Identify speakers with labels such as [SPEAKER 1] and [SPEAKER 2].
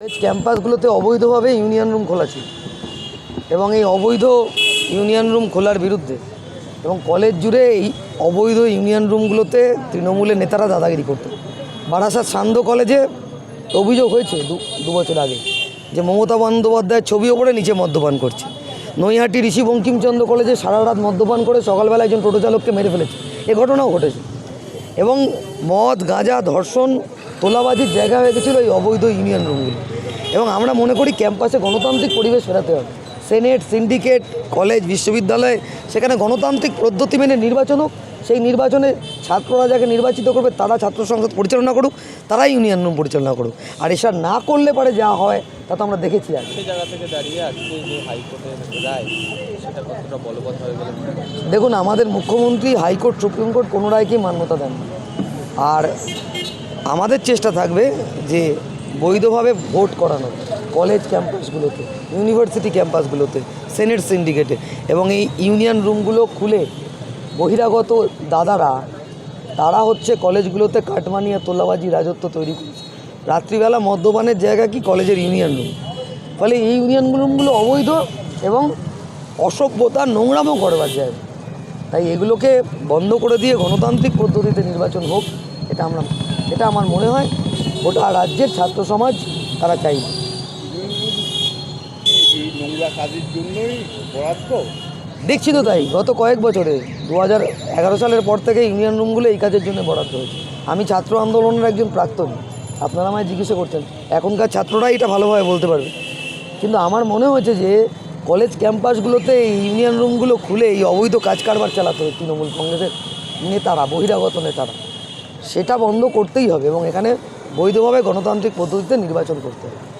[SPEAKER 1] ক্যাম্পাসগুলোতে অবৈধভাবে union room খোলা ছিল এবং এই অবৈধ ইউনিয়ন রুম খোলার বিরুদ্ধে এবং কলেজ জুড়ে এই অবৈধ ইউনিয়ন রুমগুলোতে তৃণমূলের নেতারা দাদাগিরি করতো। বারাসাত সান্ধ্য কলেজে অভিযোগ হয়েছে দু বছর আগে যে মমতা বন্দ্যোপাধ্যায়ের ছবি ওপরে নিচে মদ্যপান করছে। নৈহাটি ঋষি বঙ্কিমচন্দ্র কলেজে সারা রাত মদ্যপান করে সকালবেলা একজন টোটো চালককে মেরে ফেলেছে। এ ঘটনাও ঘটেছে। এবং মদ, গাঁজা, ধর্ষণ তোলাবাজির জায়গা হয়ে গেছিল এই অবৈধ ইউনিয়ন রুমগুলো। এবং আমরা মনে করি ক্যাম্পাসে গণতান্ত্রিক পরিবেশ ফেরাতে হবে। সেনেট সিন্ডিকেট কলেজ বিশ্ববিদ্যালয় সেখানে গণতান্ত্রিক পদ্ধতি মেনে নির্বাচন হোক সেই নির্বাচনে ছাত্ররা যাকে নির্বাচিত করবে তারা ছাত্র সংসদ পরিচালনা করুক তারাই ইউনিয়ন রুম পরিচালনা করুক। আর এসব না করলে পারে যা হয় তা তো আমরা দেখেছি
[SPEAKER 2] আর
[SPEAKER 1] দেখুন আমাদের মুখ্যমন্ত্রী হাইকোর্ট সুপ্রিম কোর্ট কোনো রায়কেই মান্যতা দেন আর আমাদের চেষ্টা থাকবে যে বৈধভাবে ভোট করানো কলেজ ক্যাম্পাসগুলোতে ইউনিভার্সিটি ক্যাম্পাসগুলোতে সেনেট সিন্ডিকেটে এবং এই ইউনিয়ন রুমগুলো খুলে বহিরাগত দাদারা, তারা হচ্ছে কলেজগুলোতে কাটমানি আর তোলাবাজি, রাজত্ব তৈরি করছে। রাত্রিবেলা মদ্যপানের জায়গা কি কলেজের ইউনিয়ন রুম ফলে এই ইউনিয়ন রুমগুলো অবৈধ এবং অসভ্যতা নোংরামও করবার জায়গা। তাই এগুলোকে বন্ধ করে দিয়ে গণতান্ত্রিক পদ্ধতিতে নির্বাচন হোক, এটা আমরা এটা আমার মনে হয় গোটা রাজ্যের ছাত্র সমাজ তারা
[SPEAKER 2] বরাদ্দ
[SPEAKER 1] দেখছি তো তাই, গত কয়েক বছরে দু হাজার এগারো সালের পর থেকে ইউনিয়ন রুমগুলো এই কাজের জন্য বরাদ্দ হয়েছে। আমি ছাত্র আন্দোলনের একজন প্রাক্তন, আপনারা আমায় জিজ্ঞাসা করছেন, এখনকার ছাত্ররাই এটা ভালোভাবে বলতে পারবে। কিন্তু আমার মনে হয়েছে যে, কলেজ ক্যাম্পাসগুলোতে ইউনিয়ন রুমগুলো খুলে এই অবৈধ কাজ কারবার চালাতে হবে তৃণমূল কংগ্রেসের নেতারা, বহিরাগত নেতারা। সেটা বন্ধ করতেই হবে এবং এখানে বৈধভাবে গণতান্ত্রিক পদ্ধতিতে নির্বাচন করতে হবে।